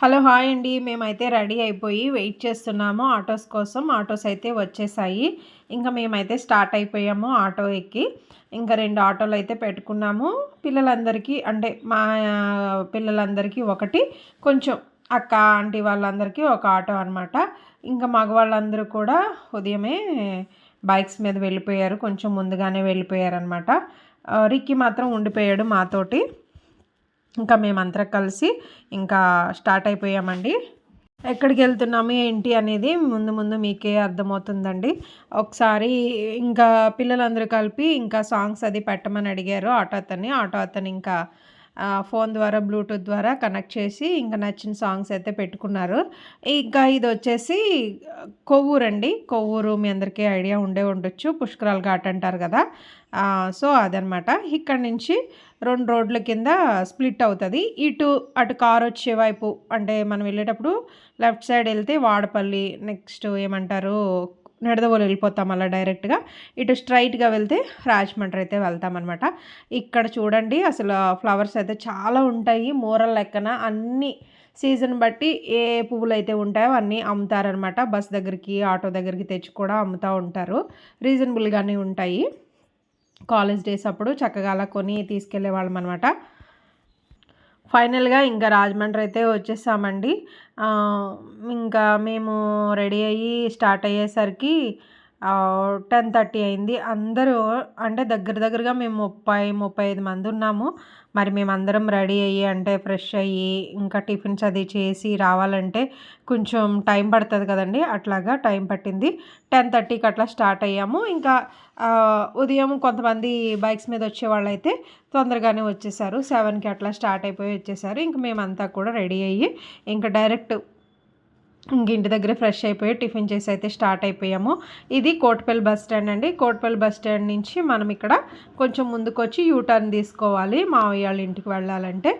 Hello hi అండి. మేమైతే ready అయిపోయి వెయిట్ చేస్తున్నాము. ఆటోస్ కోసం ఆటోస్ అయితే వచ్చేసాయి. ఇంకా మేమైతే స్టార్ట్ అయిపోయాము ఆటో ఎక్కి. ఇంకా రెండు ఆటోలు అయితే పెట్టుకున్నాము. పిల్లలందరికీ అంటే మా పిల్లలందరికీ ఒకటి కొంచెం అక్క ఆంటీ వాళ్ళందరికీ ఒక ఆటో అనమాట ఇంకా మగవాళ్ళందరూ కూడా ఉదయమే బైక్స్ మీద వెళ్ళిపోయారు. కొంచెం ముందుగానే వెళ్ళిపోయారనమాట రిక్కి మాత్రం ఉండిపోయాడు మాతోటి. ఇంకా మేమంతా కలిసి ఇంకా స్టార్ట్ అయిపోయామండి. ఎక్కడికి వెళ్తున్నాము ఏంటి అనేది ముందు ముందు మీకే అర్థమవుతుందండి. ఒకసారి ఇంకా పిల్లలందరూ కలిపి ఇంకా సాంగ్స్ అది పెట్టమని అడిగారు ఆటో అతన్ని. ఆటో అతను ఇంకా ఫోన్ ద్వారా బ్లూటూత్ ద్వారా కనెక్ట్ చేసి ఇంకా నచ్చిన సాంగ్స్ అయితే పెట్టుకున్నారు. ఇంకా ఇది వచ్చేసి కొవ్వూరు అండి. కొవ్వూరు మీ అందరికీ ఐడియా ఉండే ఉండొచ్చు. పుష్కరాల ఘాట్ అంటారు కదా. సో అదనమాట. ఇక్కడ నుంచి రెండు రోడ్ల కింద స్ప్లిట్ అవుతుంది. ఇటు అటు కార్ వచ్చే వైపు అంటే మనం వెళ్ళేటప్పుడు లెఫ్ట్ సైడ్ వెళ్తే వాడపల్లి నెక్స్ట్ ఏమంటారు నిడదవోలు వెళ్ళిపోతాం అలా డైరెక్ట్గా. ఇటు స్ట్రైట్గా వెళ్తే రాజమండ్రి అయితే వెళ్తామన్నమాట. ఇక్కడ చూడండి అసలు ఫ్లవర్స్ అయితే చాలా ఉంటాయి. మూరల లెక్కన అన్నీ సీజన్ బట్టి ఏ పువ్వులు అయితే ఉంటాయో అన్నీ అమ్ముతారనమాట బస్ దగ్గరికి ఆటో దగ్గరికి తెచ్చి కూడా అమ్ముతూ ఉంటారు. రీజనబుల్గానే ఉంటాయి. కాలేజ్ డేస్ అప్పుడు చక్కగా అలా కొని తీసుకెళ్ళేవాళ్ళం అనమాట ఫైనల్గా ఇంకా రాజమండ్రి అయితే వచ్చేసామండి. ఇంకా మేము రెడీ అయ్యి స్టార్ట్ అయ్యేసరికి టెన్ థర్టీ అయింది. అందరూ అంటే దగ్గర దగ్గరగా మేము ముప్పై ముప్పై ఐదు మంది ఉన్నాము. మరి మేమందరం రెడీ అయ్యి అంటే ఫ్రెష్ అయ్యి ఇంకా టిఫిన్స్ అది చేసి రావాలంటే కొంచెం టైం పడుతుంది కదండి. అట్లాగా టైం పట్టింది. టెన్ థర్టీకి అట్లా స్టార్ట్ అయ్యాము. ఇంకా ఉదయం కొంతమంది బైక్స్ మీద వచ్చే అయితే తొందరగానే వచ్చేసారు. సెవెన్కి అట్లా స్టార్ట్ అయిపోయి వచ్చేసారు. ఇంక మేమంతా కూడా రెడీ అయ్యి ఇంకా డైరెక్ట్ ఇంటి దగ్గర ఫ్రెష్ అయిపోయి టిఫిన్ చేసి అయితే స్టార్ట్ అయిపోయాము. ఇది కోటపల్లి బస్ స్టాండ్ అండి. కోటపల్లి బస్ స్టాండ్ నుంచి మనం ఇక్కడ కొంచెం ముందుకు వచ్చి యూటర్న్ తీసుకోవాలి. మావయ్య వాళ్ళ ఇంటికి వెళ్ళాలంటే.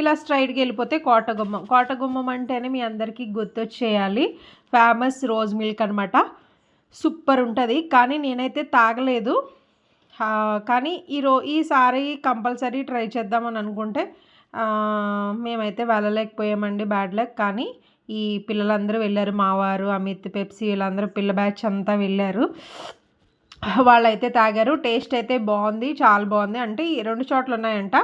ఇలా స్ట్రైట్కి వెళ్ళిపోతే కోటగుమ్మం. కోటగుమ్మం అంటేనే మీ అందరికీ గుర్తొచ్చేయాలి. ఫేమస్ రోజ్ మిల్క్ అనమాట సూపర్ ఉంటుంది కానీ నేనైతే తాగలేదు. కానీ ఈరో ఈసారి కంపల్సరీ ట్రై చేద్దామని అనుకుంటే మేమైతే వెళ్ళలేకపోయామండి బ్యాడ్ లక్. కానీ ఈ పిల్లలందరూ వెళ్ళారు. మావారు అమిత్ పెప్సీ వీళ్ళందరూ పిల్ల బ్యాచ్ అంతా వెళ్ళారు. వాళ్ళైతే తాగారు. టేస్ట్ అయితే బాగుంది చాలా బాగుంది అంటే ఈ రెండు చోట్ల ఉన్నాయంట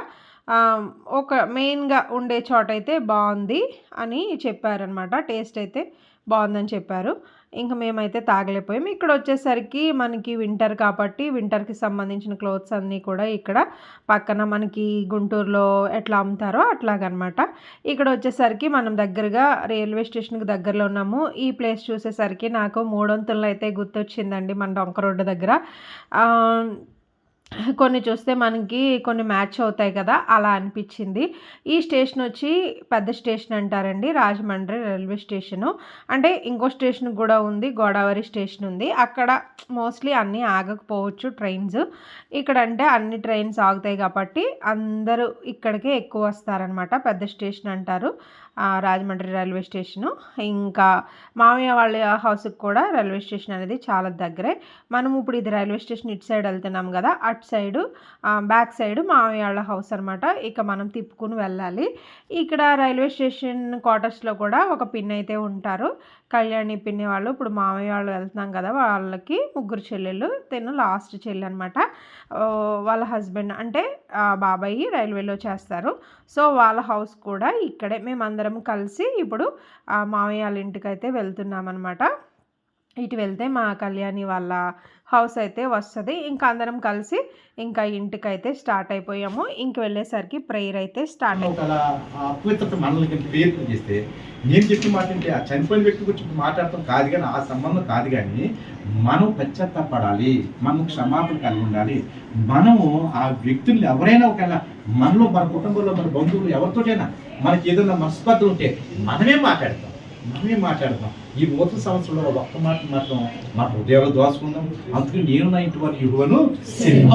ఒక మెయిన్గా ఉండే చోట అయితే బాగుంది అని చెప్పారనమాట టేస్ట్ అయితే బాగుందని చెప్పారు. ఇంకా మేమైతే తాగలేకపోయాం. ఇక్కడ వచ్చేసరికి మనకి వింటర్ కాబట్టి వింటర్కి సంబంధించిన క్లోత్స్ అన్నీ కూడా ఇక్కడ పక్కన మనకి గుంటూరులో ఎట్లా అమ్ముతారో అట్లాగనమాట. ఇక్కడ వచ్చేసరికి మనం దగ్గరగా రైల్వే స్టేషన్కి దగ్గరలో ఉన్నాము. ఈ ప్లేస్ చూసేసరికి నాకు మూడొంతుల్లో అయితే గుర్తొచ్చిందండి మన డొంక రోడ్డు దగ్గర. కొన్ని చూస్తే మనకి కొన్ని మ్యాచ్ అవుతాయి కదా అలా అనిపించింది. ఈ స్టేషన్ వచ్చి పెద్ద స్టేషన్ అంటారండి రాజమండ్రి రైల్వే స్టేషను. అంటే ఇంకో స్టేషన్ కూడా ఉంది గోదావరి స్టేషన్ ఉంది. అక్కడ మోస్ట్లీ అన్నీ ఆగకపోవచ్చు ట్రైన్స్. ఇక్కడ అంటే అన్ని ట్రైన్స్ ఆగుతాయి కాబట్టి అందరూ ఇక్కడికే ఎక్కువ వస్తారనమాట పెద్ద స్టేషన్ అంటారు. Rajahmundry railway station. ఇంకా మామయ్య వాళ్ళ హౌస్కి కూడా రైల్వే స్టేషన్ అనేది చాలా దగ్గరే. మనం ఇప్పుడు ఇది రైల్వే స్టేషన్ ఇటు సైడ్ వెళ్తున్నాం కదా అటు సైడు బ్యాక్ సైడ్ మామయ్య వాళ్ళ హౌస్ అనమాట ఇక మనం తిప్పుకుని వెళ్ళాలి. ఇక్కడ రైల్వే స్టేషన్ క్వార్టర్స్లో కూడా ఒక పిన్ అయితే ఉంటారు. కళ్యాణి పిన్ని వాళ్ళు ఇప్పుడు మామయ్య వాళ్ళు వెళ్తున్నాం కదా వాళ్ళకి ముగ్గురు చెల్లెళ్ళు తిను లాస్ట్ చెల్లి అనమాట వాళ్ళ హస్బెండ్ అంటే బాబాయి రైల్వేలో చేస్తారు. సో వాళ్ళ హౌస్ కూడా ఇక్కడే. మేమందరం అందరం కలిసి ఇప్పుడు మామయ్య వాళ్ళ ఇంటికి అయితే వెళ్తున్నాం అనమాట ఇటు వెళ్తే మా కళ్యాణి వాళ్ళ హౌస్ అయితే వస్తుంది. ఇంకా అందరం కలిసి ఇంకా ఇంటికి అయితే స్టార్ట్ అయిపోయాము. ఇంక వెళ్ళేసరికి ప్రేయర్ అయితే స్టార్ట్ మనల్ని చేస్తే నేను చెప్పిన మాట ఏంటి? ఆ చనిపోయిన వ్యక్తి గురించి మాట్లాడటం కాదు కానీ ఆ సంబంధం కాదు కానీ మనం పశ్చాత్తాపడాలి మనం క్షమాపణ కలిగి ఉండాలి. మనము ఆ వ్యక్తుల్ని ఎవరైనా ఒకవేళ మనలో మన కుటుంబంలో మన బంధువులు ఎవరితోటైనా మనకి ఏదైనా మనస్పర్ధ ఉంటే మనమే మాట్లాడతాం. మనమే మాట్లాడతాం. ఈ నూతన సంవత్సరంలో ఒక్క మాట మాత్రం మన హృదయాలు దోసుకుందాం అందుకే నేను నా ఇంటి వారి యువను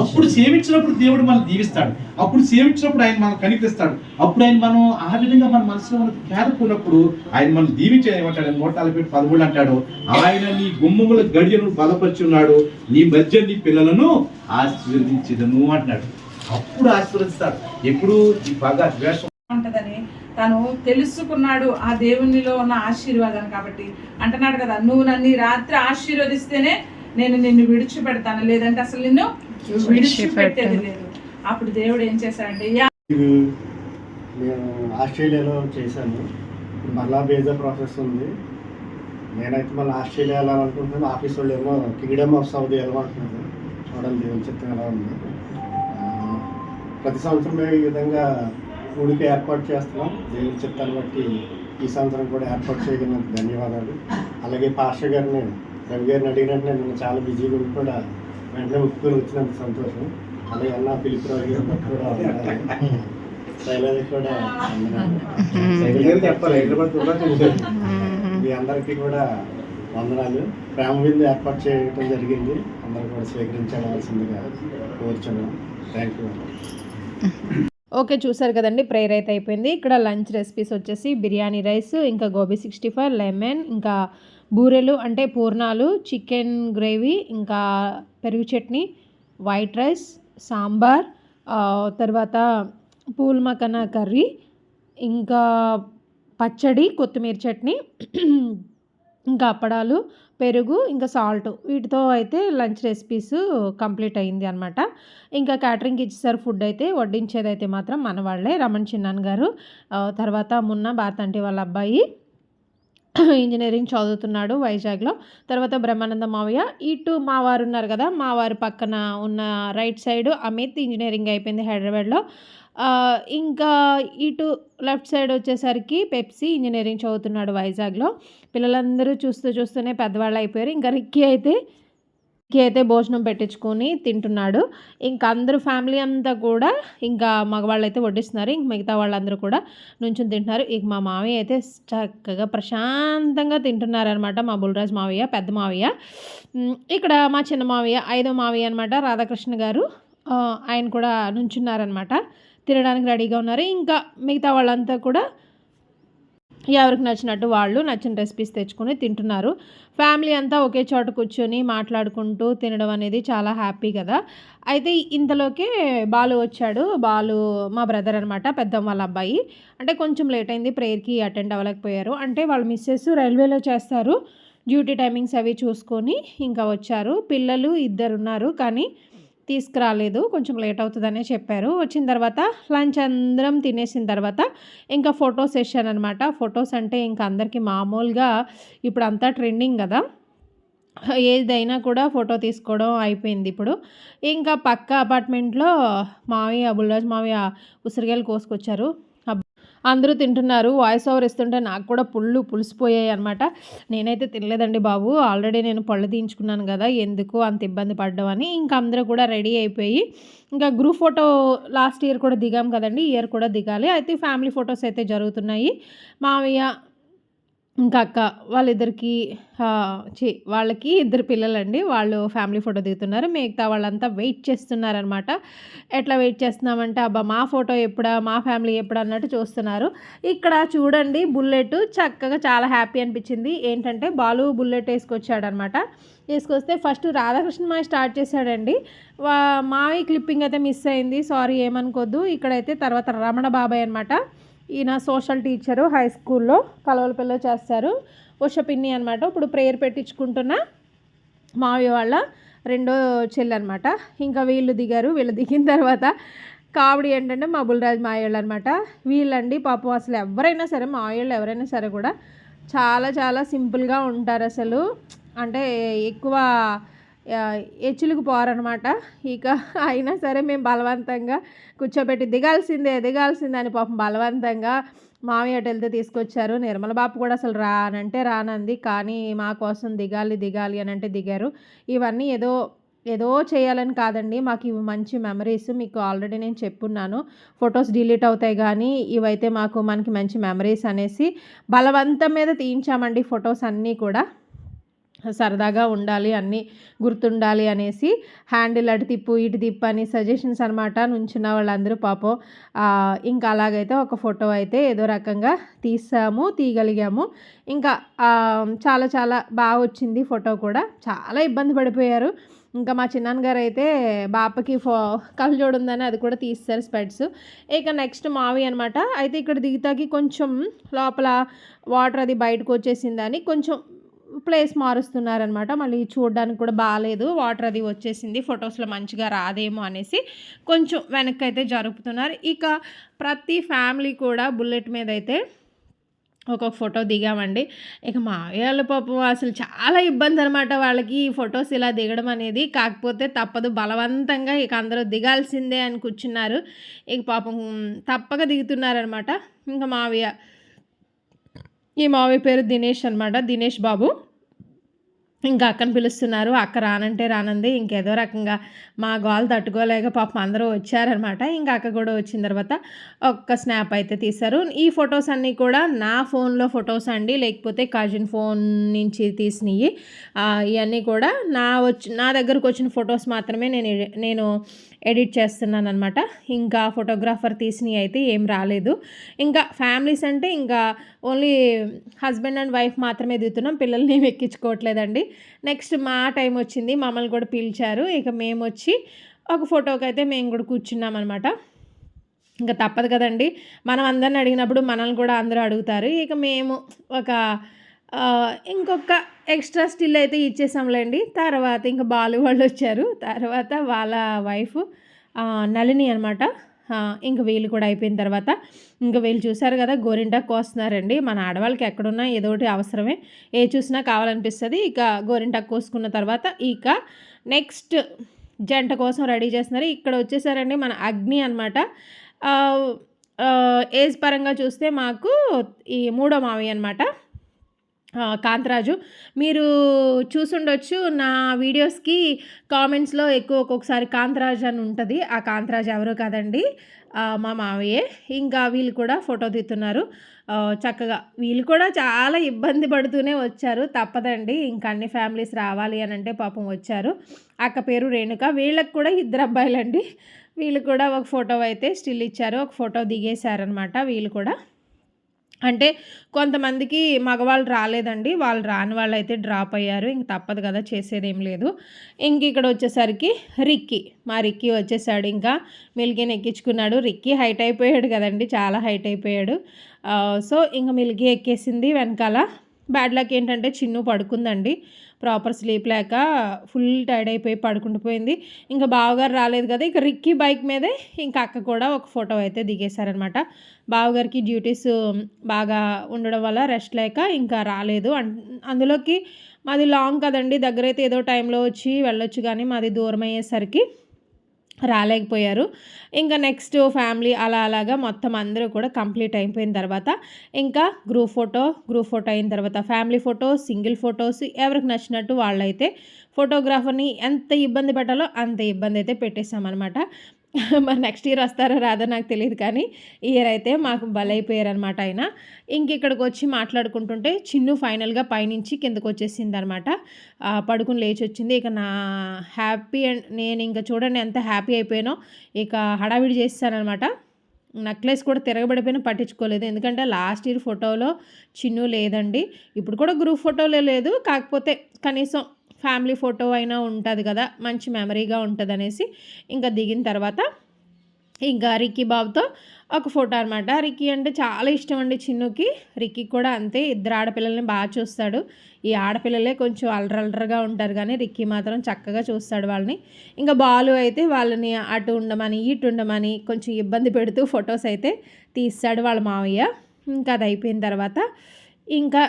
అప్పుడు సేవించినప్పుడు దేవుడు మనం దీవిస్తాడు. అప్పుడు సేవించినప్పుడు ఆయన మనం కనిపిస్తాడు. అప్పుడు ఆయన మనం ఆ విధంగా మన మనసులో మనకు పేదకున్నప్పుడు ఆయన మనం దీవించే ఏమంటాడు నూట నలభై పదమూడు అంటాడు. ఆయన నీ గుమ్మముల గడియను బలపరిచి ఉన్నాడు నీ మధ్య నీ పిల్లలను ఆశీర్వదించదను అంటున్నాడు. అప్పుడు ఆశీర్వదిస్తాడు. ఎప్పుడు ఈ పగ ద్వేషం ఉంటుందని తను తెలుసుకున్నాడు ఆ దేవునిలో ఉన్న ఆశీర్వాదాన్ని కాబట్టి. అంటున్నాడు కదా నువ్వు నన్ను రాత్రి ఆశీర్వదిస్తేనే నేను నిన్ను విడిచిపెడతాను. లేదంటే అసలు నిన్ను విడిచిపెట్టేది లేదు. అప్పుడు దేవుడు ఏం చేశాడంటే "యా, ఇది నేను ఆస్ట్రేలియాలో చేశాను. మళ్ళా వీసా ప్రాసెస్ ఉంది. నేనైతే మళ్ళీ ఆస్ట్రేలియా వెళ్ళాలనుకుంటున్నాను. ఆఫీస్ వాళ్ళు ఏమో కింగ్డమ్ ఆఫ్ సౌదీ వెళ్ళమంటున్నారు చూడండి దేవుని చిత్తం ఎలా ఉంది. ప్రతి సంవత్సరం మేము ఈ విధంగా ఊడికి ఏర్పాటు చేస్తున్నాం. దేవుని చిత్తాన్ని బట్టి ఈ సంవత్సరం కూడా ఏర్పాటు చేయగలిగినందుకు ధన్యవాదాలు. అలాగే పాస్టర్ గారిని రవి గారిని అడిగినట్టు నేను చాలా బిజీగా ఉండి కూడా వెంటనే ఒప్పుకొని వచ్చినందుకు సంతోషం. అలాగే అన్న పిలుపు రాజు గారు కూడా. శైలజ కూడా. చెప్పాలి మీ అందరికీ కూడా వందనాలు. ప్రేమ విందు ఏర్పాటు చేయడం జరిగింది. అందరూ కూడా స్వీకరించవలసిందిగా కోరుచున్నాం. థ్యాంక్ యూ ఓకే చూసారు కదండి ప్రేయర్ అయితే అయిపోయింది. ఇక్కడ లంచ్ రెసిపీస్ వచ్చేసి బిర్యానీ రైస్ ఇంకా గోబీ సిక్స్టీ ఫైవ్ లెమన్ ఇంకా బూరెలు అంటే పూర్ణాలు చికెన్ గ్రేవీ ఇంకా పెరుగు చట్నీ వైట్ రైస్ సాంబార్ తర్వాత పూల్ మకన కర్రీ ఇంకా పచ్చడి కొత్తిమీర చట్నీ ఇంకా అప్పడాలు పెరుగు ఇంకా సాల్ట్ వీటితో అయితే లంచ్ రెసిపీస్ కంప్లీట్ అయింది అనమాట ఇంకా క్యాటరింగ్కి ఇచ్చేసారు ఫుడ్ అయితే. వడ్డించేది అయితే మాత్రం మన వాళ్ళే. రమణ్ చిన్నాన్ గారు తర్వాత మున్న భారత్ అంటే వాళ్ళ అబ్బాయి. ఇంజనీరింగ్ చదువుతున్నాడు వైజాగ్లో. తర్వాత బ్రహ్మానంద మావయ్య. ఇటు మా వారు ఉన్నారు కదా మావారు పక్కన ఉన్న రైట్ సైడ్ అమిత్ ఇంజనీరింగ్ అయిపోయింది హైదరాబాద్లో. ఇంకా ఇటు లెఫ్ట్ సైడ్ వచ్చేసరికి పెప్సీ ఇంజనీరింగ్ చదువుతున్నాడు వైజాగ్లో. పిల్లలందరూ చూస్తూ చూస్తూనే పెద్దవాళ్ళు అయిపోయారు. ఇంకా రిక్కీ అయితే రిక్కీ అయితే భోజనం పెట్టించుకొని తింటున్నాడు ఇంకా అందరూ ఫ్యామిలీ అంతా కూడా ఇంకా మగవాళ్ళు అయితే వడ్డిస్తున్నారు ఇంక మిగతా వాళ్ళందరూ కూడా నుంచుని తింటున్నారు. ఇక మా మావయ్య అయితే చక్కగా ప్రశాంతంగా తింటున్నారనమాట మా బుల్రాజ్ మావయ్య పెద్ద మావయ్య. ఇక్కడ మా చిన్న మావయ్య ఐదో మావయ్య అనమాట రాధాకృష్ణ గారు ఆయన కూడా నుంచున్నారనమాట తినడానికి రెడీగా ఉన్నారు. ఇంకా మిగతా వాళ్ళంతా కూడా ఎవరికి నచ్చినట్టు వాళ్ళు నచ్చిన రెసిపీస్ తెచ్చుకొని తింటున్నారు. ఫ్యామిలీ అంతా ఒకే చోట కూర్చొని మాట్లాడుకుంటూ తినడం అనేది చాలా హ్యాపీ కదా. అయితే ఇంతలోకే బాలు వచ్చాడు. బాలు మా బ్రదర్ అనమాట పెద్దమ్మ వాళ్ళ అబ్బాయి. అంటే కొంచెం లేట్ అయింది ప్రేయర్కి అటెండ్ అవ్వలేకపోయారు. అంటే వాళ్ళ మిస్సెస్ రైల్వేలో చేస్తారు. డ్యూటీ టైమింగ్స్ అవి చూసుకొని ఇంకా వచ్చారు. పిల్లలు ఇద్దరు ఉన్నారు కానీ తీసుకురాలేదు. కొంచెం లేట్ అవుతుందనే చెప్పారు. వచ్చిన తర్వాత లంచ్ అందరం తినేసిన తర్వాత ఇంకా ఫోటో సెషన్ అనమాట ఫొటోస్ అంటే ఇంకా అందరికీ మామూలుగా ఇప్పుడు అంతా ట్రెండింగ్ కదా. ఏదైనా కూడా ఫోటో తీసుకోవడం అయిపోయింది ఇప్పుడు. ఇంకా పక్క అపార్ట్మెంట్లో మావయ్య బుల్రాజ్ మావయ్య ఉసిరికాయలు కోసుకొచ్చారు. అందరూ తింటున్నారు వాయిస్ ఓవర్ ఇస్తుంటే నాకు కూడా పుళ్ళు పులిసిపోయాయి అనమాట నేనైతే తినలేదండి బాబు. ఆల్రెడీ నేను పళ్ళు తీయించుకున్నాను కదా ఎందుకు అంత ఇబ్బంది పడ్డామని ఇంకా అందరూ కూడా రెడీ అయిపోయి ఇంకా గ్రూప్ ఫోటో లాస్ట్ ఇయర్ కూడా దిగాం కదండి ఇయర్ కూడా దిగాలి. అయితే ఫ్యామిలీ ఫొటోస్ అయితే జరుగుతున్నాయి. మావయ్య ఇంకా అక్క వాళ్ళిద్దరికి చి వాళ్ళకి ఇద్దరు పిల్లలండి. వాళ్ళు ఫ్యామిలీ ఫోటో దిగుతున్నారు. మిగతా వాళ్ళంతా వెయిట్ చేస్తున్నారనమాట. ఎట్లా వెయిట్ చేస్తున్నామంటే అబ్బా మా ఫోటో ఎప్పుడా మా ఫ్యామిలీ ఎప్పుడు అన్నట్టు చూస్తున్నారు. ఇక్కడ చూడండి బుల్లెట్. చక్కగా చాలా హ్యాపీ అనిపించింది. ఏంటంటే బాలు బుల్లెట్ వేసుకొచ్చాడనమాట. వేసుకొస్తే ఫస్ట్ రాధాకృష్ణ మా స్టార్ట్ చేశాడండి. వా మావి క్లిప్పింగ్ అయితే మిస్ అయింది. సారీ ఏమనుకోద్దు. ఇక్కడైతే తర్వాత రమణ బాబాయ్ అనమాట ఈయన సోషల్ టీచరు హై స్కూల్లో కలవలపిల్ల చేస్తారు. ఉషపిన్ని అనమాట ఇప్పుడు ప్రేయర్ పెట్టించుకుంటున్న మావయ్య వాళ్ళ రెండో చెల్లి అనమాట ఇంకా వీళ్ళు దిగారు. వీళ్ళు దిగిన తర్వాత కావిడి ఏంటంటే మా బుల్రాజ్ మాయోళ్ళు అనమాట వీళ్ళండి పాపం అసలు ఎవరైనా సరే మాయోళ్ళు ఎవరైనా సరే కూడా చాలా చాలా సింపుల్గా ఉంటారు అసలు. అంటే ఎక్కువ ఎచ్చులకు పోరనమాట ఇక అయినా సరే మేము బలవంతంగా కూర్చోబెట్టి దిగాల్సిందే దిగాల్సిందే అని పాపం బలవంతంగా మామయ్య అటు వెళ్తే తీసుకొచ్చారు. నిర్మల బాబు కూడా అసలు రానంటే రానంది కానీ మా కోసం దిగాలి దిగాలి అని అంటే దిగారు. ఇవన్నీ ఏదో ఏదో చేయాలని కాదండి. మాకు ఇవి మంచి మెమరీస్ మీకు ఆల్రెడీ నేను చెప్పున్నాను. ఫొటోస్ డిలీట్ అవుతాయి కానీ ఇవైతే మాకు మనకి మంచి మెమరీస్ అనేసి బలవంతం మీద తీయించామండి ఫొటోస్ అన్నీ కూడా. సరదాగా ఉండాలి అన్నీ గుర్తుండాలి అనేసి హ్యాండిల్ అటు తిప్పు ఇటు తిప్పు అని సజెషన్స్ అనమాట నుంచున్న వాళ్ళందరూ పాపం. ఇంకా అలాగైతే ఒక ఫోటో అయితే ఏదో రకంగా తీసాము తీయగలిగాము. ఇంకా చాలా చాలా బాగా వచ్చింది ఫోటో కూడా. చాలా ఇబ్బంది పడిపోయారు. ఇంకా మా చిన్నాన్నగారు అయితే బాపకి ఫో కళ్ళజోడు ఉందని అది కూడా తీస్తారు స్పెడ్స్. ఇక నెక్స్ట్ మావి అనమాట అయితే ఇక్కడ దిగుతాకి కొంచెం లోపల వాటర్ అది బయటకు వచ్చేసిందని కొంచెం ప్లేస్ మారుస్తున్నారనమాట మళ్ళీ చూడడానికి కూడా బాగాలేదు వాటర్ అది వచ్చేసింది. ఫొటోస్లో మంచిగా రాదేమో అనేసి కొంచెం వెనక్కి అయితే జరుపుతున్నారు. ఇక ప్రతి ఫ్యామిలీ కూడా బుల్లెట్ మీద అయితే ఒక ఫోటో దిగామండి. ఇక మా వాళ్ళ పాపం అసలు చాలా ఇబ్బంది అనమాట వాళ్ళకి ఈ ఫొటోస్ ఇలా దిగడం అనేది. కాకపోతే తప్పదు. బలవంతంగా ఇక అందరూ దిగాల్సిందే అని కూర్చున్నారు. ఇక పాపం తప్పక దిగుతున్నారనమాట ఇంకా మావయ్య ఈ మావయ్య పేరు దినేష్ అనమాట దినేష్ బాబు. ఇంకా అక్కని పిలుస్తున్నారు. అక్క రానంటే రానంది. ఇంకేదో రకంగా మా గోల్ తట్టుకోలేక పాపం అందరూ వచ్చారనమాట ఇంకా అక్క కూడా వచ్చిన తర్వాత ఒక్క స్నాప్ అయితే తీశారు. ఈ ఫొటోస్ అన్నీ కూడా నా ఫోన్లో ఫొటోస్ అండి. లేకపోతే కజిన్ ఫోన్ నుంచి తీసినవి ఇవన్నీ కూడా నా వచ్చి నా దగ్గరకు వచ్చిన ఫొటోస్ మాత్రమే నేను నేను ఎడిట్ చేస్తున్నాను అనమాట ఇంకా ఫోటోగ్రాఫర్ తీసినవి అయితే ఏం రాలేదు. ఇంకా ఫ్యామిలీస్ అంటే ఇంకా ఓన్లీ హస్బెండ్ అండ్ వైఫ్ మాత్రమే దిగుతున్నాం పిల్లల్ని ఏమి ఎక్కించుకోవట్లేదండి. నెక్స్ట్ మా టైం వచ్చింది. మమ్మల్ని కూడా పిలిచారు. ఇక మేము వచ్చి ఒక ఫోటోకి అయితే మేము కూడా కూర్చున్నాం అనమాట ఇంకా తప్పదు కదండి. మనం అందరిని అడిగినప్పుడు మనల్ని కూడా అందరూ అడుగుతారు. ఇక మేము ఒక ఇంకొక ఎక్స్ట్రా స్టిల్ అయితే ఇచ్చేసాంలేండి. తర్వాత ఇంకా బాలు వాళ్ళు వచ్చారు. తర్వాత వాళ్ళ వైఫ్ నళిని అనమాట ఇంకా వీళ్ళు కూడా అయిపోయిన తర్వాత ఇంకా వీళ్ళు చూసారు కదా గోరింటాకు కోస్తున్నారండి. మన ఆడవాళ్ళకి ఎక్కడున్నా ఏదో ఒకటి అవసరమే. ఏ చూసినా కావాలనిపిస్తుంది. ఇక గోరింటాకు కోసుకున్న తర్వాత ఇక నెక్స్ట్ జంట కోసం రెడీ చేస్తున్నారు. ఇక్కడ వచ్చేసారండి మన అగ్ని అనమాట ఏజ్ పరంగా చూస్తే మాకు ఈ మూడో మావి అనమాట కాంతరాజు. మీరు చూసుండొచ్చు నా వీడియోస్కి కామెంట్స్లో ఎక్కువ ఒక్కొక్కసారి కాంతరాజు అని ఉంటుంది. ఆ కాంతరాజు ఎవరో కాదండి మా మావయ్యే. ఇంకా వీళ్ళు కూడా ఫోటో తీస్తున్నారు చక్కగా వీళ్ళు కూడా చాలా ఇబ్బంది పడుతూనే వచ్చారు. తప్పదండి ఇంకా అన్ని ఫ్యామిలీస్ రావాలి అని అంటే పాపం వచ్చారు. అక్క పేరు రేణుక. వీళ్ళకి కూడా ఇద్దరు అబ్బాయిలండి. వీళ్ళు కూడా ఒక ఫోటో అయితే స్టిల్ ఇచ్చారు. ఒక ఫోటో దిగేశారనమాట వీళ్ళు కూడా. అంటే కొంతమందికి మగవాళ్ళు రాలేదండి. వాళ్ళు రాని వాళ్ళు అయితే డ్రాప్ అయ్యారు. ఇంక తప్పదు కదా చేసేదేం లేదు. ఇంక ఇక్కడ వచ్చేసరికి రిక్కీ. మా రిక్కీ వచ్చేసాడు ఇంకా. మిల్కీని ఎక్కించుకున్నాడు. రిక్కీ హైట్ అయిపోయాడు కదండి. చాలా హైట్ అయిపోయాడు. సో ఇంక మిల్కీ ఎక్కేసింది. వెనకాల బ్యాడ్ లక్ ఏంటంటే చిన్ను పడుకుందండి. ప్రాపర్ స్లీప్ లేక ఫుల్ టైర్డ్ అయిపోయి పడుకుండిపోయింది ఇంకా బావగారు రాలేదు కదా ఇక రిక్కీ బైక్ మీదే ఇంకా అక్క కూడా ఒక ఫోటో అయితే దిగేశారనమాట బావగారికి డ్యూటీస్ బాగా ఉండడం వల్ల రెస్ట్ లేక ఇంకా రాలేదు. అన్- అందులోకి మాది లాంగ్ కదండి దగ్గర అయితే ఏదో టైంలో వచ్చి వెళ్ళొచ్చు కానీ మాది దూరం అయ్యేసరికి రాలేకపోయారు. ఇంకా నెక్స్ట్ ఫ్యామిలీ అలా అలాగా మొత్తం అందరూ కూడా కంప్లీట్ అయిపోయిన తర్వాత ఇంకా గ్రూప్ ఫోటో గ్రూప్ ఫోటో అయిన తర్వాత ఫ్యామిలీ ఫోటో సింగిల్ ఫొటోస్ ఎవరికి నచ్చినట్టు వాళ్ళైతే ఫోటోగ్రాఫర్ని ఎంత ఇబ్బంది పెట్టాలో అంత ఇబ్బంది అయితే పెట్టేశామన్నమాట. మరి నెక్స్ట్ ఇయర్ వస్తారో రాదో నాకు తెలియదు కానీ ఇయర్ అయితే మాకు బలైపోయారు అనమాట ఆయన. ఇంక ఇక్కడికి వచ్చి మాట్లాడుకుంటుంటే చిన్ను ఫైనల్గా పైనుంచి కిందకు వచ్చేసింది అనమాట పడుకుని లేచి వచ్చింది. ఇక నా హ్యాపీ అండ్ నేను ఇంకా చూడండి ఎంత హ్యాపీ అయిపోయానో ఇక హడావిడి చేస్తానమాట నెక్లెస్ కూడా తిరగబడిపోయినా పట్టించుకోలేదు. ఎందుకంటే లాస్ట్ ఇయర్ ఫోటోలో చిన్ను లేదండి. ఇప్పుడు కూడా గ్రూప్ ఫోటోలో లేదు. కాకపోతే కనీసం ఫ్యామిలీ ఫోటో అయినా ఉంటుంది కదా మంచి మెమరీగా ఉంటుంది అనేసి ఇంకా దిగిన తర్వాత ఇంకా రిక్కీ బాబుతో ఒక ఫోటో అనమాట రిక్కీ అంటే చాలా ఇష్టం అండి చిన్నుకి. రిక్కీ కూడా అంతే ఇద్దరు ఆడపిల్లల్ని బాగా చూస్తాడు. ఈ ఆడపిల్లలే కొంచెం అలరలరగా ఉంటారు కానీ రిక్కీ మాత్రం చక్కగా చూస్తాడు వాళ్ళని. ఇంకా బాలు అయితే వాళ్ళని అటు ఉండమని ఇటు ఉండమని కొంచెం ఇబ్బంది పెడుతూ ఫొటోస్ అయితే తీస్తాడు వాళ్ళ మావయ్య. ఇంకా అది అయిపోయిన తర్వాత ఇంకా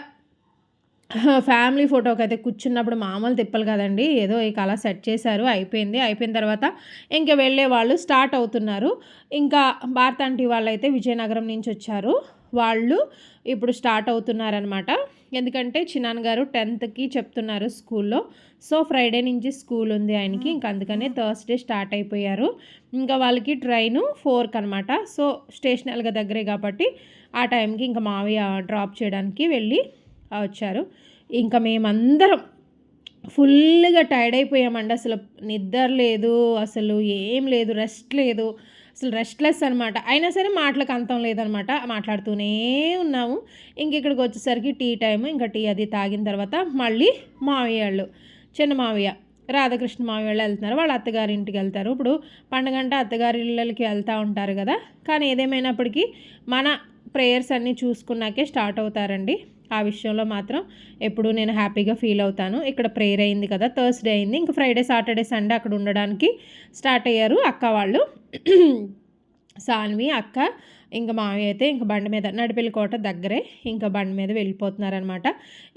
ఫ్యామిలీ ఫోటోకి అయితే కూర్చున్నప్పుడు మామూలు తిప్పలు కదండి. ఏదో ఇక అలా సెట్ చేశారు అయిపోయింది. అయిపోయిన తర్వాత ఇంకా వెళ్ళే వాళ్ళు స్టార్ట్ అవుతున్నారు. ఇంకా భారత ఆంటీ వాళ్ళు అయితే విజయనగరం నుంచి వచ్చారు. వాళ్ళు ఇప్పుడు స్టార్ట్ అవుతున్నారనమాట ఎందుకంటే చిన్నాన్న గారు టెన్త్కి చెప్తున్నారు స్కూల్లో. సో ఫ్రైడే నుంచి స్కూల్ ఉంది ఆయనకి. ఇంకా అందుకనే థర్స్డే స్టార్ట్ అయిపోయారు. ఇంకా వాళ్ళకి ట్రైన్ ఫోర్కి అనమాట సో స్టేషనల్గా దగ్గరే కాబట్టి ఆ టైంకి ఇంకా మావి డ్రాప్ చేయడానికి వెళ్ళి వచ్చారు. ఇంకా మేమందరం ఫుల్గా టైర్డ్ అయిపోయామండి. అసలు నిద్ర లేదు అసలు ఏం లేదు రెస్ట్ లేదు. అసలు రెస్ట్లెస్ అనమాట అయినా సరే మాటలకు అంతం లేదనమాట మాట్లాడుతూనే ఉన్నాము. ఇంక ఇక్కడికి వచ్చేసరికి టీ టైం ఇంకా టీ అది తాగిన తర్వాత మళ్ళీ మావయ్య వాళ్ళు చిన్న మావయ్య రాధాకృష్ణ మావయ్య వాళ్ళు వెళ్తున్నారు. వాళ్ళ అత్తగారి ఇంటికి వెళ్తారు. ఇప్పుడు పండగ అంటే అత్తగారి ఇళ్ళకి వెళ్తూ ఉంటారు కదా. కానీ ఏదేమైనప్పటికీ మన ప్రేయర్స్ అన్నీ చూసుకున్నాకే స్టార్ట్ అవుతారండి. ఆ విషయంలో మాత్రం ఎప్పుడు నేను హ్యాపీగా ఫీల్ అవుతాను. ఇక్కడ ప్రేయర్ అయింది కదా థర్స్డే అయింది. ఇంకా ఫ్రైడే సాటర్డే సండే అక్కడ ఉండడానికి స్టార్ట్ అయ్యారు అక్క వాళ్ళు. సాన్వి అక్క ఇంకా మావి అయితే ఇంకా బండి మీద నడిపెళ్ళి కోట దగ్గరే ఇంకా బండి మీద వెళ్ళిపోతున్నారనమాట.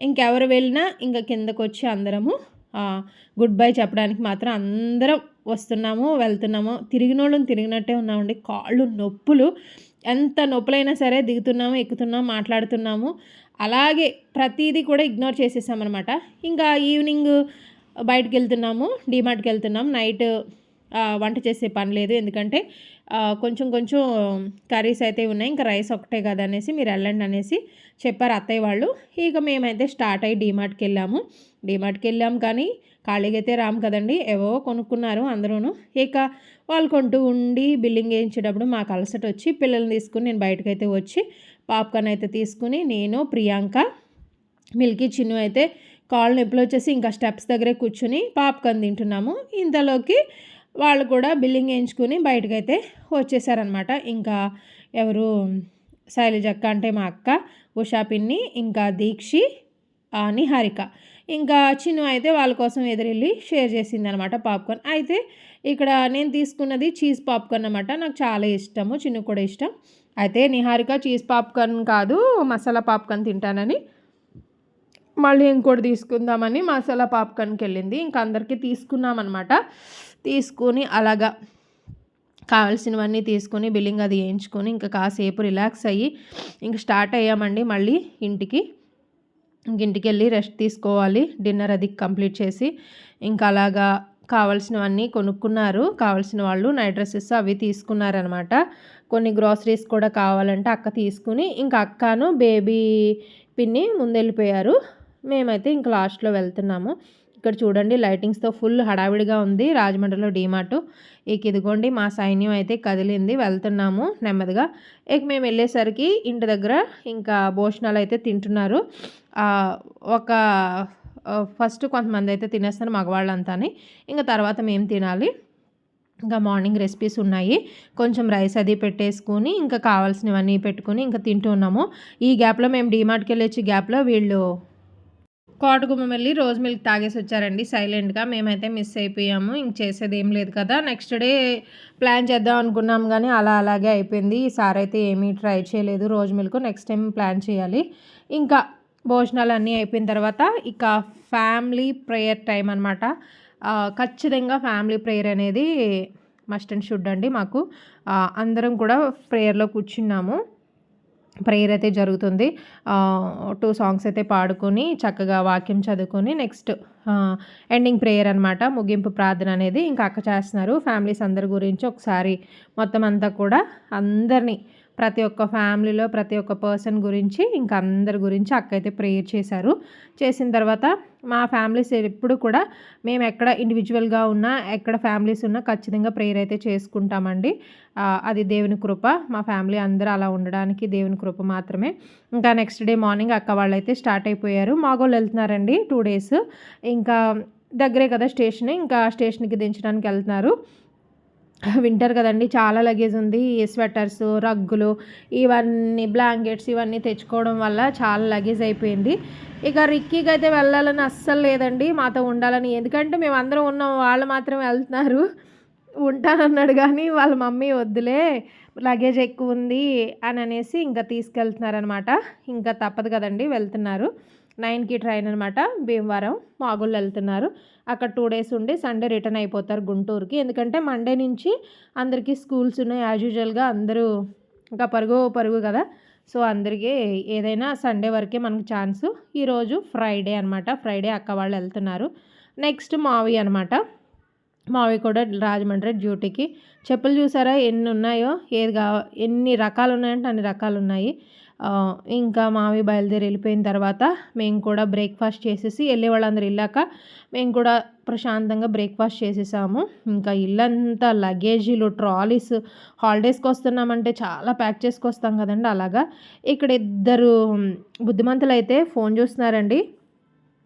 ఇంకెవరు వెళ్ళినా ఇంకా కిందకు వచ్చి అందరము గుడ్ బై చెప్పడానికి మాత్రం అందరం వస్తున్నాము వెళ్తున్నాము. తిరిగినోళ్ళని తిరిగినట్టే ఉన్నామండి. కాళ్ళు నొప్పులు. ఎంత నొప్పులైనా సరే దిగుతున్నాము ఎక్కుతున్నాము మాట్లాడుతున్నాము. అలాగే ప్రతిదీ కూడా ఇగ్నోర్ చేసేసామన్నమాట. ఇంకా ఈవినింగ్ బయటకు వెళ్తున్నాము డీమార్ట్కి వెళ్తున్నాం నైట్ వంట చేసే పని లేదు. ఎందుకంటే కొంచెం కొంచెం కర్రీస్ అయితే ఉన్నాయి. ఇంకా రైస్ ఒకటే కదా అనేసి మీరు వెళ్ళండి అనేసి చెప్పారు అత్తయ్య వాళ్ళు. ఇక మేమైతే స్టార్ట్ అయ్యి డీమార్ట్కి వెళ్ళాము. డీమార్ట్కి వెళ్ళాం కానీ ఖాళీగా అయితే రాము కదండి ఏవో కొనుక్కున్నారు అందరూను. ఇక వాళ్ళు కొంటూ ఉండి బిల్లింగ్ వేయించేటప్పుడు మాకు అలసట వచ్చి పిల్లల్ని తీసుకుని నేను బయటకైతే వచ్చి పాప్కార్న్ అయితే తీసుకుని నేను ప్రియాంక మిల్కీ చిన్ను అయితే కాళ్ళు నొప్పులు వచ్చేసి ఇంకా స్టెప్స్ దగ్గరే కూర్చుని పాప్కార్న్ తింటున్నాము. ఇంతలోకి వాళ్ళు కూడా బిల్లింగ్ వేయించుకుని బయటకైతే వచ్చేసారనమాట ఇంకా ఎవరు? శైలజక్క అంటే మా అక్క ఉషా పిన్ని ఇంకా దీక్షి నిహారిక ఇంకా చిన్ను అయితే వాళ్ళ కోసం ఎదురెళ్ళి షేర్ చేసింది అనమాట పాప్కార్న్. అయితే ఇక్కడ నేను తీసుకున్నది చీజ్ పాప్కార్న్ అనమాట నాకు చాలా ఇష్టము చిన్ను కూడా ఇష్టం. అయితే నిహారిక చీజ్ పాప్కార్న్ కాదు మసాలా పాప్కార్న్ తింటానని మళ్ళీ ఇంకోటి తీసుకుందామని మసాలా పాప్కార్న్కి వెళ్ళింది. ఇంకా అందరికీ తీసుకున్నామన్నమాట. తీసుకొని అలాగా కావాల్సినవన్నీ తీసుకొని బిల్లింగ్ అది వేయించుకొని ఇంకా కాసేపు రిలాక్స్ అయ్యి ఇంక స్టార్ట్ అయ్యామండి మళ్ళీ ఇంటికి. ఇంటికి వెళ్ళి రెస్ట్ తీసుకోవాలి. డిన్నర్ అది కంప్లీట్ చేసి ఇంకా అలాగా కావాల్సినవన్నీ కొనుక్కున్నారు. కావాల్సిన వాళ్ళు నైట్ డ్రెస్సెస్ అవి తీసుకున్నారనమాట. కొన్ని గ్రాసరీస్ కూడా కావాలంటే అక్క తీసుకుని ఇంకా అక్కను బేబీ పిన్ని ముందెళ్ళిపోయారు. మేమైతే ఇంక లాస్ట్లో వెళ్తున్నాము. ఇక్కడ చూడండి లైటింగ్స్తో ఫుల్ హడావిడిగా ఉంది రాజమండ్రిలో డీమార్ట్. ఇక ఇదిగోండి మా సైన్యం అయితే కదిలింది వెళ్తున్నాము నెమ్మదిగా. ఇక మేము వెళ్ళేసరికి ఇంటి దగ్గర ఇంకా భోజనాలు అయితే తింటున్నారు. ఒక ఫస్ట్ కొంతమంది అయితే తినేస్తారు మగవాళ్ళంతాని. ఇంకా తర్వాత మేము తినాలి. ఇంకా మార్నింగ్ రెసిపీస్ ఉన్నాయి. కొంచెం రైస్ అది పెట్టేసుకుని ఇంకా కావాల్సినవన్నీ పెట్టుకుని ఇంకా తింటూ ఉన్నాము. ఈ గ్యాప్లో మేము డీమార్ట్కి వెళ్ళి వచ్చి గ్యాప్లో వీళ్ళు కోటగుమ్మం వెళ్ళి రోజ్ మిల్క్ తాగేసి వచ్చారండి. సైలెంట్గా మేమైతే మిస్ అయిపోయాము. ఇంక చేసేది ఏం లేదు కదా. నెక్స్ట్ డే ప్లాన్ చేద్దాం అనుకున్నాం కానీ అలా అలాగే అయిపోయింది. ఈసారి అయితే ఏమీ ట్రై చేయలేదు rose milk. Next time plan చేయాలి. ఇంకా భోజనాలు అన్నీ అయిపోయిన తర్వాత ఇక ఫ్యామిలీ ప్రేయర్ టైం అనమాట ఖచ్చితంగా ఫ్యామిలీ ప్రేయర్ అనేది మస్ట్ అండ్ షుడ్ అండి మాకు. అందరం కూడా ప్రేయర్లో కూర్చున్నాము. ప్రేయర్ అయితే జరుగుతుంది టూ సాంగ్స్ అయితే పాడుకొని చక్కగా వాక్యం చదువుకొని నెక్స్ట్ ఎండింగ్ ప్రేయర్ అనమాట ముగింపు ప్రార్థన అనేది ఇంకా అక్క చేస్తున్నారు. ఫ్యామిలీస్ అందరి గురించి ఒకసారి మొత్తం అంతా కూడా అందరినీ ప్రతి ఒక్క ఫ్యామిలీలో ప్రతి ఒక్క పర్సన్ గురించి ఇంకా అందరి గురించి అక్క అయితే ప్రేయర్ చేశారు. చేసిన తర్వాత మా ఫ్యామిలీస్ ఎప్పుడు కూడా మేము ఎక్కడ ఇండివిజువల్గా ఉన్నా ఎక్కడ ఫ్యామిలీస్ ఉన్నా ఖచ్చితంగా ప్రేయర్ అయితే చేసుకుంటామండి. అది దేవుని కృప. మా ఫ్యామిలీ అందరూ అలా ఉండడానికి దేవుని కృప మాత్రమే. ఇంకా నెక్స్ట్ డే మార్నింగ్ అక్క వాళ్ళు అయితే స్టార్ట్ అయిపోయారు. మాగోళ్ళు వెళ్తున్నారండి టూ డేస్. ఇంకా దగ్గరే కదా స్టేషన్. ఇంకా స్టేషన్కి దించడానికి వెళ్తున్నారు. వింటర్ కదండి. చాలా లగేజ్ ఉంది. స్వెటర్స్ రగ్గులు ఇవన్నీ బ్లాంకెట్స్ ఇవన్నీ తెచ్చుకోవడం వల్ల చాలా లగేజ్ అయిపోయింది. ఇక రిక్కీకి అయితే వెళ్ళాలని అస్సలు లేదండి. మాతో ఉండాలని ఎందుకంటే మేము అందరం ఉన్నాం వాళ్ళు మాత్రం వెళ్తున్నారు. ఉంటానన్నాడు కానీ వాళ్ళ మమ్మీ వద్దులే లగేజ్ ఎక్కువ ఉంది అని అనేసి ఇంకా తీసుకెళ్తున్నారనమాట ఇంకా తప్పదు కదండి వెళ్తున్నారు. నైన్కి ట్రైన్ అనమాట భీమవరం మాగుళ్ళు వెళ్తున్నారు. అక్కడ టూ డేస్ ఉండి సండే రిటర్న్ అయిపోతారు గుంటూరుకి. ఎందుకంటే మండే నుంచి అందరికీ స్కూల్స్ ఉన్నాయి. యాజ్ యూజువల్గా అందరూ ఇంకా పరుగు పరుగు కదా. సో అందరికీ ఏదైనా సండే వరకే మనకు ఛాన్స్. ఈరోజు ఫ్రైడే అనమాట ఫ్రైడే అక్క వాళ్ళు వెళ్తున్నారు. నెక్స్ట్ మావి అనమాట మావి కూడా రాజమండ్రి డ్యూటీకి. చెప్పులు చూసారా? ఎన్ని ఉన్నాయో? ఏది కావ ఎన్ని రకాలు ఉన్నాయంటే అన్ని రకాలు ఉన్నాయి. ఇంకా మావి బయలుదేరి వెళ్ళిపోయిన తర్వాత మేము కూడా బ్రేక్ఫాస్ట్ చేసేసి వెళ్ళే వాళ్ళందరూ వెళ్ళాక మేము కూడా ప్రశాంతంగా బ్రేక్ఫాస్ట్ చేసేసాము. ఇంకా ఇల్లంతా లగేజీలు ట్రాలీస్ హాలిడేస్కి వస్తున్నామంటే చాలా ప్యాక్ చేసుకొస్తాం కదండి అలాగా. ఇక్కడ ఇద్దరు బుద్ధిమంతులు అయితే ఫోన్ చూస్తున్నారండి.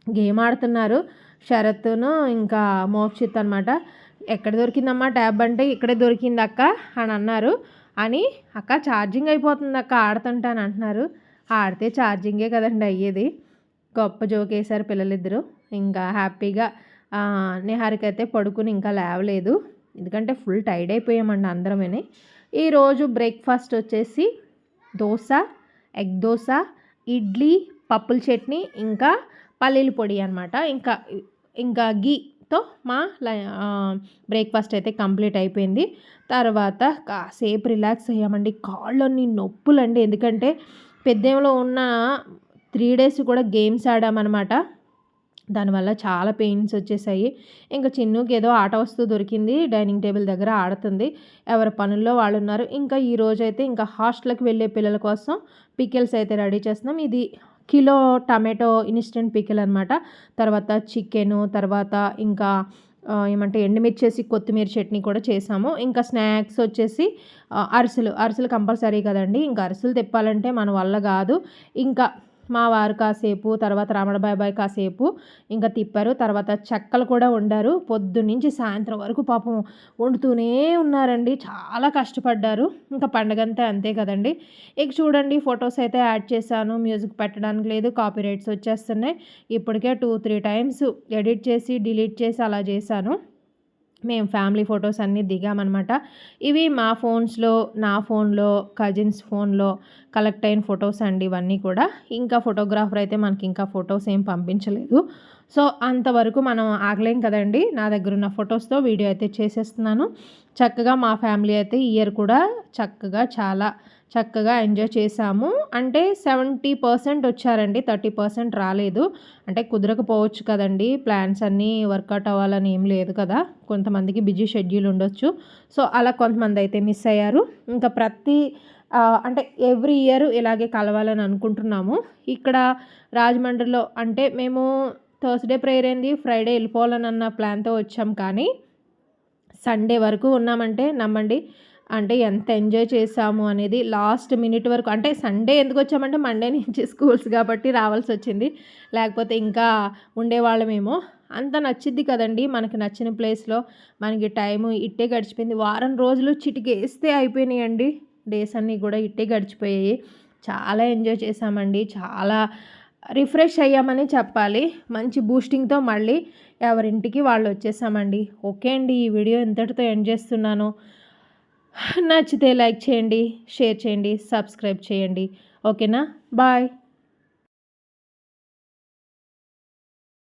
గేమ్ ఆడుతున్నారు. శరత్ను ఇంకా మోక్షిత్ అనమాట ఎక్కడ దొరికిందమ్మా ట్యాబ్ అంటే ఇక్కడే దొరికింది అక్క అని అన్నారు. అని అక్క ఛార్జింగ్ అయిపోతుంది అక్క ఆడుతుంటాను అంటున్నారు. ఆడితే ఛార్జింగే కదండి అయ్యేది. గొప్ప జోక్ వేశారు పిల్లలిద్దరూ. ఇంకా హ్యాపీగా నిహారికి నిహారిక అయితే పడుకుని ఇంకా లేవలేదు. ఎందుకంటే ఫుల్ టైడ్ అయిపోయామండి అందరమని. ఈరోజు బ్రేక్ఫాస్ట్ వచ్చేసి దోశ ఎగ్ దోశ ఇడ్లీ పప్పుల చట్నీ ఇంకా పల్లీల పొడి అనమాట ఇంకా ఇంకా తో మా బ్రేక్ఫాస్ట్ అయితే కంప్లీట్ అయిపోయింది. తర్వాత కాసేపు రిలాక్స్ అయ్యామండి. కాళ్ళని నొప్పులండి. ఎందుకంటే పెద్దేంలో ఉన్న త్రీ డేస్ కూడా గేమ్స్ ఆడామన్నమాట. దానివల్ల చాలా పెయిన్స్ వచ్చేసాయి. ఇంకా చిన్నుకి ఏదో ఆట వస్తువు దొరికింది. డైనింగ్ టేబుల్ దగ్గర ఆడుతుంది. ఎవరి పనుల్లో వాళ్ళు ఉన్నారు ఇంకా ఈ రోజైతే అయితే ఇంకా హాస్టల్కి వెళ్ళే పిల్లల కోసం పికిల్స్ అయితే రెడీ చేస్తున్నాం. ఇది కిలో టమాటో ఇన్స్టెంట్ పికిల్ అనమాట తర్వాత చికెను తర్వాత ఇంకా ఏమంటే ఎండుమిర్చేసి కొత్తిమీర చట్నీ కూడా చేసాము. ఇంకా స్నాక్స్ వచ్చేసి అరిసెలు. అరిసెలు కంపల్సరీ కదండి. ఇంకా అరిసెలు తెప్పాలంటే మన వల్ల కాదు. ఇంకా మా వారు కాసేపు తర్వాత రమణబాయ్ కాసేపు ఇంకా తిప్పారు. తర్వాత చెక్కలు కూడా వండారు. పొద్దున్నుంచి సాయంత్రం వరకు పాపం వండుతూనే ఉన్నారండి. చాలా కష్టపడ్డారు. ఇంకా పండగంతా అంతే కదండి. ఇక చూడండి ఫొటోస్ అయితే యాడ్ చేశాను. మ్యూజిక్ పెట్టడానికి లేదు. కాపీ రైట్స్ వచ్చేస్తున్నాయి. ఇప్పటికే టూ త్రీ టైమ్స్ ఎడిట్ చేసి డిలీట్ చేసి అలా చేశాను. మేము ఫ్యామిలీ ఫొటోస్ అన్నీ దిగామన్నమాట. ఇవి మా ఫోన్స్లో నా ఫోన్లో కజిన్స్ ఫోన్లో కలెక్ట్ అయిన ఫొటోస్ అండి ఇవన్నీ కూడా. ఇంకా ఫోటోగ్రాఫర్ అయితే మనకి ఇంకా ఫొటోస్ ఏం పంపించలేదు. సో అంతవరకు మనం ఆగలేం కదండి. నా దగ్గర ఉన్న ఫొటోస్తో వీడియో అయితే చేసేస్తున్నాను. చక్కగా మా ఫ్యామిలీ అయితే ఇయర్ కూడా చక్కగా చాలా చక్కగా ఎంజాయ్ చేశాము. అంటే సెవెంటీ పర్సెంట్ వచ్చారండి. థర్టీ పర్సెంట్ రాలేదు. అంటే కుదరకపోవచ్చు కదండి. ప్లాన్స్ అన్నీ వర్కౌట్ అవ్వాలని ఏం లేదు కదా. కొంతమందికి బిజీ షెడ్యూల్ ఉండొచ్చు. సో అలా కొంతమంది అయితే మిస్ అయ్యారు. ఇంకా ప్రతి అంటే ఎవ్రీ ఇయర్ ఇలాగే కలవాలని అనుకుంటున్నాము. ఇక్కడ రాజమండ్రిలో అంటే మేము థర్స్డే ప్రేయర్ అయింది ఫ్రైడే వెళ్ళిపోవాలని అన్న ప్లాన్తో వచ్చాం కానీ సండే వరకు ఉన్నామంటే నమ్మండి. అంటే ఎంత ఎంజాయ్ చేసాము అనేది లాస్ట్ మినిట్ వరకు అంటే సండే ఎందుకు వచ్చామంటే మండే నుంచి స్కూల్స్ కాబట్టి రావాల్సి వచ్చింది. లేకపోతే ఇంకా ఉండేవాళ్ళమేమో. అంత నచ్చిద్ది కదండి మనకి నచ్చిన ప్లేస్లో. మనకి టైము ఇట్టే గడిచిపోయింది. వారం రోజులు చిటికేస్తే అయిపోయినాయండి. డేస్ అన్నీ కూడా ఇట్టే గడిచిపోయాయి. చాలా ఎంజాయ్ చేసామండి చాలా రిఫ్రెష్ అయ్యామని చెప్పాలి. మంచి బూస్టింగ్తో మళ్ళీ ఎవరింటికి వాళ్ళు వచ్చేసామండి. ఓకే అండి ఈ వీడియో ఇంతటితో ఎండ్ చేస్తున్నాను. నచ్చితే లైక్ చేయండి షేర్ చేయండి సబ్స్క్రైబ్ చేయండి. ఓకేనా? బాయ్.